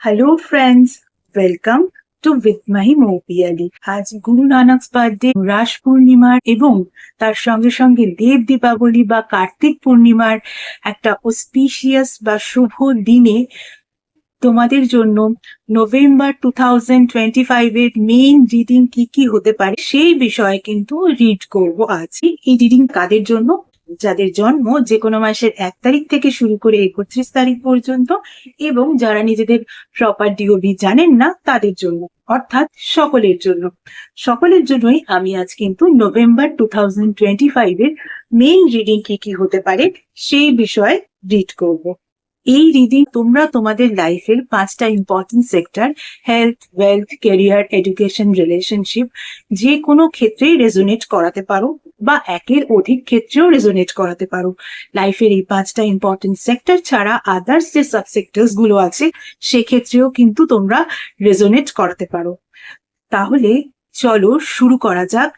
Hello friends welcome to with my Moupiyali আজ Guru Nanak birthday রাস পূর্ণিমার এবং তার সঙ্গে সঙ্গে দেব দীপাবলি বা কার্তিক পূর্ণিমার একটা অস্পিশিয়াস বা শুভ দিনে তোমাদের জন্য November two thousand twenty five এর মেইন রিডিং কি কি হতে পারে সেই বিষয়ে কিন্তু রিড করব আজ। এই রিডিং কাদের জন্য? যাদের জন্ম যে কোনো মাসের এক তারিখ থেকে শুরু করে একত্রিশ তারিখ পর্যন্ত এবং যারা নিজেদের প্রপার ডিওবি জানেন না, তাদের জন্য, অর্থাৎ সকলের জন্য। সকলের জন্যই আমি আজ কিন্তু November two thousand twenty five এর মেইন রিডিং কি কি হতে পারে সেই বিষয়ে রিড করব। এই রিডিং তোমরা তোমাদের লাইফের পাঁচটা important sector health wealth career education relationship যে কোনো ক্ষেত্রেই রেজোনেট করাতে পারো। বা একের অধিক ক্ষেত্রেও রেজোনেট করাতে পারো। লাইফের এই পাঁচটা ইম্পর্টেন্ট সেক্টর ছাড়া আদার্স যে সাবসেক্টরসগুলো আছে, সেক্ষেত্রেও কিন্তু তোমরা রেজোনেট করাতে পারো। তাহলে চলো শুরু করা যাক।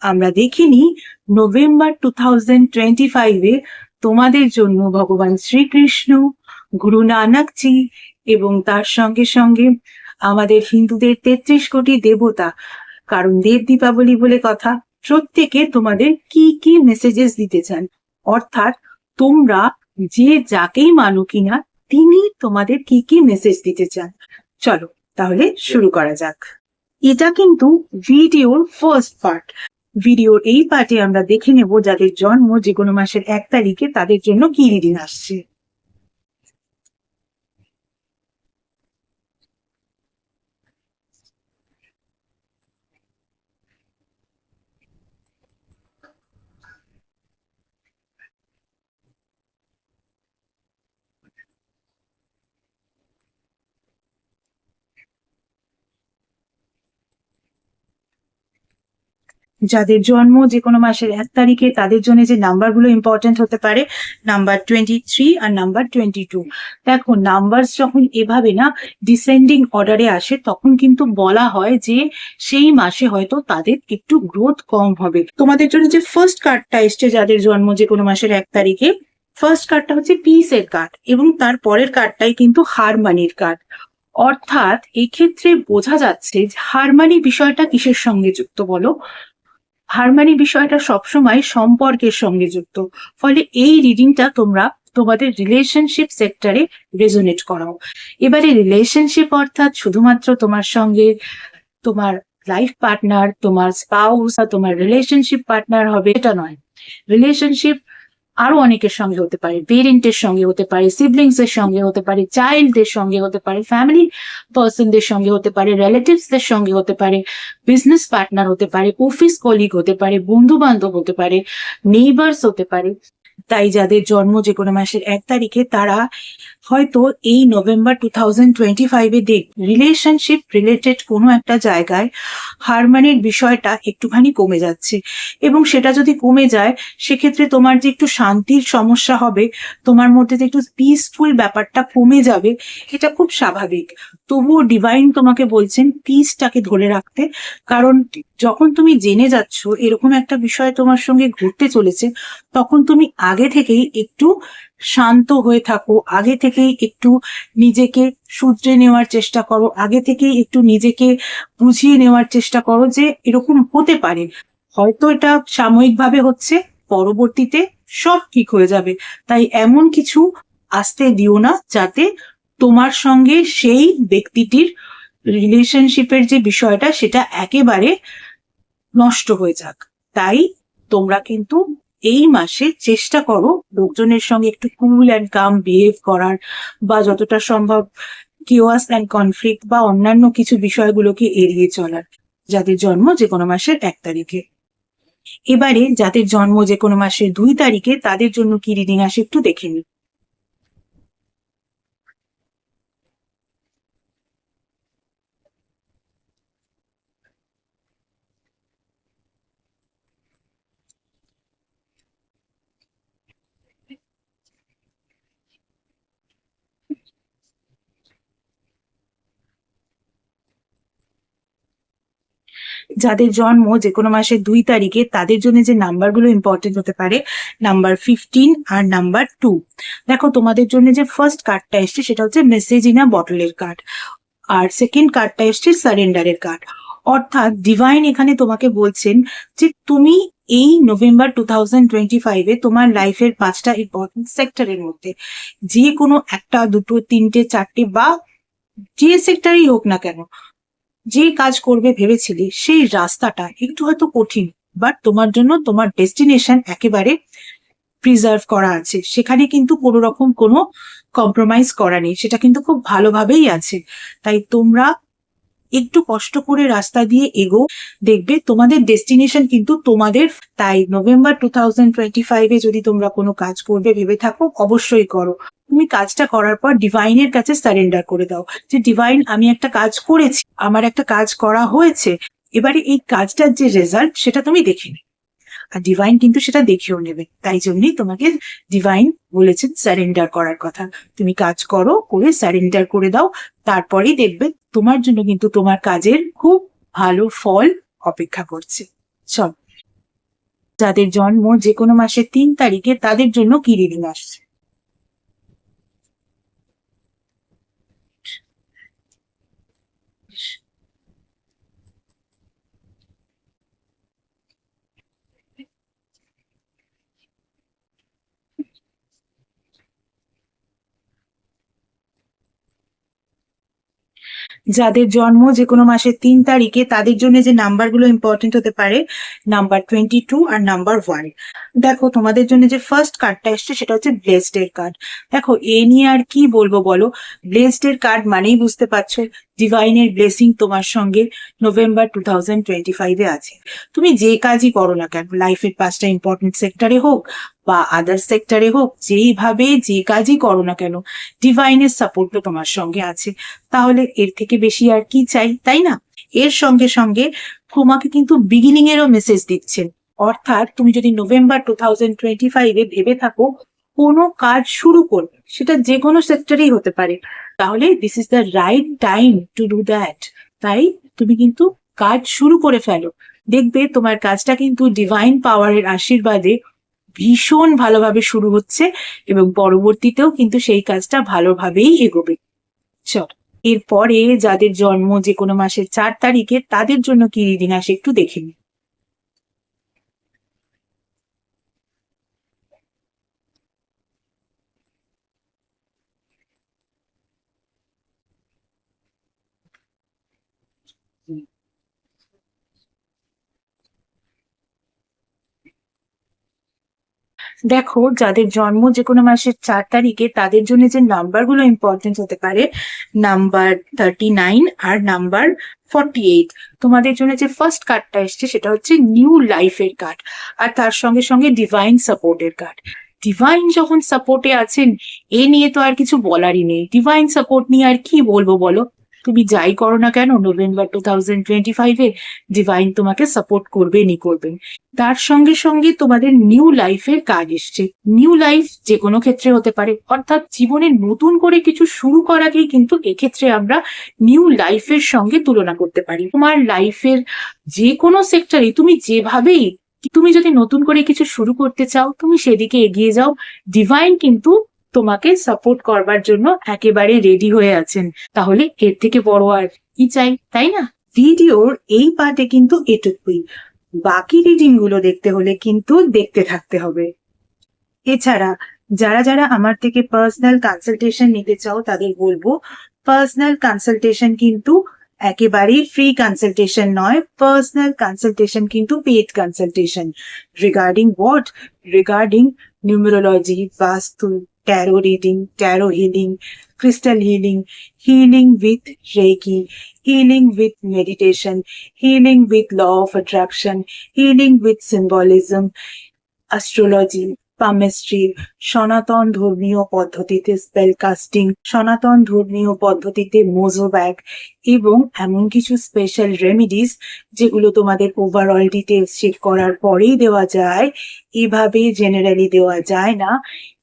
আমরা দেখিনি নভেম্বর টু থাউজেন্ড টোয়েন্টি ফাইভে তোমাদের জন্য ভগবান শ্রীকৃষ্ণ, গুরু নানকজি এবং তার সঙ্গে সঙ্গে আমাদের হিন্দুদের তেত্রিশ কোটি দেবতা। কারণ দেব দীপাবলি বলে কথা। প্রত্যেকে তোমাদের কি কি মেসেজেস দিতে চান? অর্থাৎ তোমরা যে যাকেই মানো কিনা, তিনি তোমাদের কি কি মেসেজ দিতে চান? চলো, তাহলে শুরু করা যাক। এটা কিন্তু ভিডিওর ফার্স্ট পার্ট ভিডিওর এই পার্টে আমরা দেখে নেব যাদের জন্ম যে কোনো মাসের এক তারিখে তাদের জন্য কি রিডিং আসছে। যাদের জন্ম যে কোনো মাসের এক তারিখে, তাদের জন্য যে নাম্বারগুলো ইম্পর্টেন্ট হতে পারে নাম্বার টোয়েন্টি থ্রি আর নাম্বার টোয়েন্টি টু দেখো নাম্বার যখন এভাবে না ডিসেন্ডিং অর্ডারে আসে, তখন কিন্তু বলা হয় যে সেই মাসে হয়তো তাদের একটু গ্রোথ কম হবে। তোমাদের জন্য যে ফার্স্ট কার্ডটা এসছে যাদের জন্ম যে কোনো মাসের এক তারিখে ফার্স্ট কার্ডটা হচ্ছে পিসের কার্ড এবং তার পরের কার্ডটাই কিন্তু হারমানির কার্ড অর্থাৎ এক্ষেত্রে বোঝা যাচ্ছে হারমানি বিষয়টা কিসের সঙ্গে যুক্ত বলো? হারমানি বিষয়টা সবসময় সম্পর্কের সঙ্গে যুক্ত। ফলে এই রিডিংটা তোমরা তোমাদের রিলেশনশিপ সেক্টরে রেজোনেট করাও। এবারে রিলেশনশিপ অর্থাৎ শুধুমাত্র তোমার সঙ্গে তোমার লাইফ পার্টনার তোমার স্পাউস তোমার রিলেশনশিপ পার্টনার হবে এটা নয়। রিলেশনশিপ আরও অনেকের সঙ্গে হতে পারে পেরেন্টের সঙ্গে হতে পারে সিবলিংস এর সঙ্গে হতে পারে চাইল্ডদের সঙ্গে হতে পারে ফ্যামিলি পার্সনদের সঙ্গে হতে পারে রিলেটিভসদের সঙ্গে হতে পারে বিজনেস পার্টনার হতে পারে অফিস কলিগ হতে পারে বন্ধু বান্ধব হতে পারে নেইবার্স হতে পারে। তাই যাদের জন্ম যে কোনো মাসের এক তারিখে তারা হয়তো এই নভেম্বর টু থাউজেন্ড টোয়েন্টি ফাইভে দেখ রিলেশনশিপ রিলেটেড কোনো একটা জায়গায় হারমানির বিষয়টা একটুখানি কমে যাচ্ছে। এবং সেটা যদি কমে যায়, সেক্ষেত্রে তোমার যে একটু শান্তির সমস্যা হবে, তোমার মধ্যে যে একটু পিসফুল ব্যাপারটা কমে যাবে, এটা খুব স্বাভাবিক। তবুও ডিভাইন তোমাকে বলছেন পিসটাকে ধরে রাখতে। কারণ যখন তুমি জেনে যাচ্ছ, এরকম একটা বিষয় তোমার সঙ্গে ঘটতে চলেছে, তখন তুমি আগে থেকেই একটু শান্ত হয়ে থাকো। আগে থেকেই একটু নিজেকে শুধরে নেওয়ার চেষ্টা করো। আগে থেকেই একটু নিজেকে বুঝিয়ে নেওয়ার চেষ্টা করো যে এরকম হতে পারে। হয়তো এটা সাময়িকভাবে হচ্ছে, পরবর্তীতে সব ঠিক হয়ে যাবে। তাই এমন কিছু আসতে দিও না যাতে তোমার সঙ্গে সেই ব্যক্তিটির রিলেশনশিপের যে বিষয়টা, সেটা একেবারে নষ্ট হয়ে যাক। তাই তোমরা কিন্তু এই মাসে চেষ্টা করো লোকজনের সঙ্গে একটু কুল অ্যান্ড কাম বিহেভ করার বা যতটা সম্ভব কিওয়াস অ্যান্ড কনফ্লিক্ট বা অন্যান্য কিছু বিষয়গুলোকে এড়িয়ে চলার। যাদের জন্ম যে কোনো মাসের এক তারিখে। এবারে যাদের জন্ম যে কোনো মাসের দুই তারিখে তাদের জন্য কি রিডিং আসে একটু দেখে নিই। যাদের জন্ম যে কোনো মাসের দুই তারিখে, তাদের জন্য যে নাম্বারগুলো ইম্পর্টেন্ট হতে পারে নাম্বার ফিফটিন আর নাম্বার টু দেখো, তোমাদের জন্য যে ফার্স্ট কার্ডটা এসছে, সেটা হচ্ছে মেসেজ ইন আ বটলের কার্ড আর সেকেন্ড কার্ডটা এসছে সারেন্ডারের কার্ড অর্থাৎ ডিভাইন এখানে তোমাকে বলছেন যে তুমি এই নভেম্বর টু থাউজেন্ড টোয়েন্টি ফাইভে তোমার লাইফের পাঁচটা ইম্পর্টেন্ট সেক্টরের মধ্যে, যে কোনো একটা, দুটো, তিনটে, চারটে বা যে সেক্টরেই হোক না কেন যে কাজ করবে ভেবেছিলে সেই রাস্তাটা একটু হয়তো কঠিন বাট তোমার জন্য তোমার ডেস্টিনেশন একেবারে প্রিজার্ভ করা আছে। সেখানে কিন্তু কোনো রকম কোনো কম্প্রোমাইজ করা নেই। সেটা কিন্তু খুব ভালোভাবেই আছে। তাই তোমরা একটু কষ্ট করে রাস্তা দিয়ে এগো, দেখবে তোমাদের ডেস্টিনেশন কিন্তু তোমাদের। তাই নভেম্বর টু থাউজেন্ড টোয়েন্টি যদি তোমরা কোনো কাজ করবে, ভেবে থাকো, অবশ্যই করো। তুমি কাজটা করার পর ডিভাইনের কাছে সারেন্ডার করে দাও। যে ডিভাইন আমি একটা কাজ করেছি। আমার একটা কাজ করা হয়েছে, এবারে এই কাজটার যে রেজাল্ট সেটা তুমি দেখে নেবে আর ডিভাইন কিন্তু সেটা দেখেও নেবে। তাই জন্যই তোমাকে ডিভাইন বলেছেন সারেন্ডার করার কথা। তুমি কাজ করো, করে সারেন্ডার করে দাও, তারপরেই দেখবে তোমার জন্য কিন্তু তোমার কাজের খুব ভালো ফল অপেক্ষা করছে। চল। যাদের জন্ম যে কোনো মাসের তিন তারিখে তাদের জন্য কি রিডিং আসছে। যাদের জন্ম যে কোনো মাসের তিন তারিখে, তাদের জন্য যে নাম্বারগুলো ইম্পর্টেন্ট হতে পারে নাম্বার টোয়েন্টি টু আর নাম্বার ওয়ান দেখো, তোমাদের জন্য যে ফার্স্ট কার্ডটা এসছে, সেটা হচ্ছে ব্লেসড এর কার্ড দেখো, এ নিয়ে আর কি বলব বলো? ব্লেসড এর কার্ড মানেই বুঝতে পারছ ডিভাইনের ব্লেসিং তোমার সঙ্গে নভেম্বর টু থাউজেন্ড টোয়েন্টি ফাইভে আছে। তুমি যে কাজই করো না কেন লাইফের পাঁচটা ইম্পর্টেন্ট সেক্টরে হোক বা আদার সেক্টরে হোক, যেইভাবে যে কাজই করো না কেন ডিভাইনের সাপোর্ট তো তোমার সঙ্গে আছে। তাহলে এর থেকে বেশি আর কি চাই, তাই না? এর সঙ্গে সঙ্গে তোমাকে কিন্তু বিগিনিং এরও মেসেজ দিচ্ছেন। অর্থাৎ তুমি যদি নভেম্বর টু থাউজেন্ড টোয়েন্টি ফাইভে ভেবে থাকো, কোনো কাজ শুরু করবে সেটা যে কোনো সেক্টরেই হতে পারে। তাহলে this is the right time to do that তাই তুমি কিন্তু কাজ শুরু করে ফেলো। দেখবে তোমার কাজটা কিন্তু ডিভাইন পাওয়ারের আশীর্বাদে ভীষণ ভালোভাবে শুরু হচ্ছে এবং পরবর্তীতেও কিন্তু সেই কাজটা ভালোভাবেই এগোবে। চল, এরপরে যাদের জন্ম যে কোনো মাসের চার তারিখে, তাদের জন্য কি রিডিং আসে একটু দেখে নিই দেখো, যাদের জন্ম যে কোনো মাসের চার তারিখে তাদের জন্য যে নাম্বারগুলো ইম্পর্টেন্ট হতে পারে নাম্বার থার্টি নাইন আর নাম্বার ফর্টি এইট তোমাদের জন্য যে ফার্স্ট কার্ডটা এসছে সেটা হচ্ছে নিউ লাইফের কার্ড আর তার সঙ্গে সঙ্গে ডিভাইন সাপোর্টের কার্ড ডিভাইন যখন সাপোর্টে আছেন, এ নিয়ে তো আর কিছু বলারই নেই। ডিভাইন সাপোর্ট নিয়ে আর কি বলব বলো? তুমি যাই করো না কেন নভেম্বর টু থাউজেন্ড টোয়েন্টি ফাইভে ডিভাইন তোমাকে সাপোর্ট করবেনই করবেন তার সঙ্গে সঙ্গে তোমাদের নিউ লাইফের কাজ এসছে। নিউ লাইফ যে কোনো ক্ষেত্রে হতে পারে, অর্থাৎ জীবনে নতুন করে কিছু শুরু করাকেই কিন্তু এক্ষেত্রে আমরা নিউ লাইফের সঙ্গে তুলনা করতে পারি। তোমার লাইফের যে কোনো সেক্টরে তুমি যেভাবেই, তুমি যদি নতুন করে কিছু শুরু করতে চাও, তুমি সেদিকে এগিয়ে যাও। ডিভাইন কিন্তু তোমাকে সাপোর্ট করবার জন্য একেবারে রেডি হয়ে আছেন। তাহলে এর থেকে বড় আর কি চাই, তাই না? ভিডিওর এই পার্টে কিন্তু এটুকুই। বাকি রিডিংগুলো দেখতে হলে কিন্তু দেখতে থাকতে হবে। এছাড়া, যারা যারা আমার থেকে পার্সোনাল কনসালটেশন নিতে চাও, তাদের বলব পার্সোনাল কনসালটেশন কিন্তু একেবারেই ফ্রি কনসালটেশন নয় পার্সোনাল কনসালটেশন কিন্তু paid consultation regarding what regarding numerology vastu tarot reading, tarot healing, crystal healing, healing with Reiki, healing with meditation, healing with law of attraction, healing with symbolism, astrology, palmistry সনাতন ধর্মীয় পদ্ধতিতে spell casting সনাতন ধর্মীয় পদ্ধতিতে Mojo bag এবং এমন কিছু special remedies যেগুলো তোমাদের ওভারঅল ডিটেলস চেক করার পরেই দেওয়া যায় এভাবে জেনারেলি দেওয়া যায় না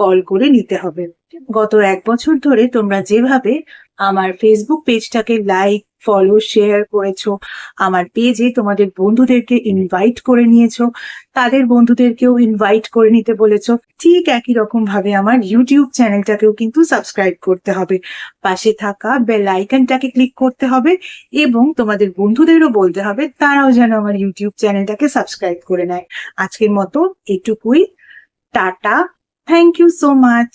কল করে নিতে হবে। গত এক বছর ধরে তোমরা যেভাবে আমার ফেসবুক পেজটাকে লাইক ফলো শেয়ার করেছ, আমার পেজে তোমাদের বন্ধুদেরকে ইনভাইট করে নিয়েছো, তাদের বন্ধুদেরকেও ইনভাইট করে নিতে বলেছ, ঠিক একই রকম ভাবে আমার ইউটিউব চ্যানেলটাকেও কিন্তু সাবস্ক্রাইব করতে হবে। পাশে থাকা বেল আইকনটাকে ক্লিক করতে হবে এবং তোমাদের বন্ধুদেরও বলতে হবে, তারাও যেন আমার ইউটিউব চ্যানেলটাকে সাবস্ক্রাইব করে নেয়। আজকের মতো এটুকুই। Tata. Thank you so much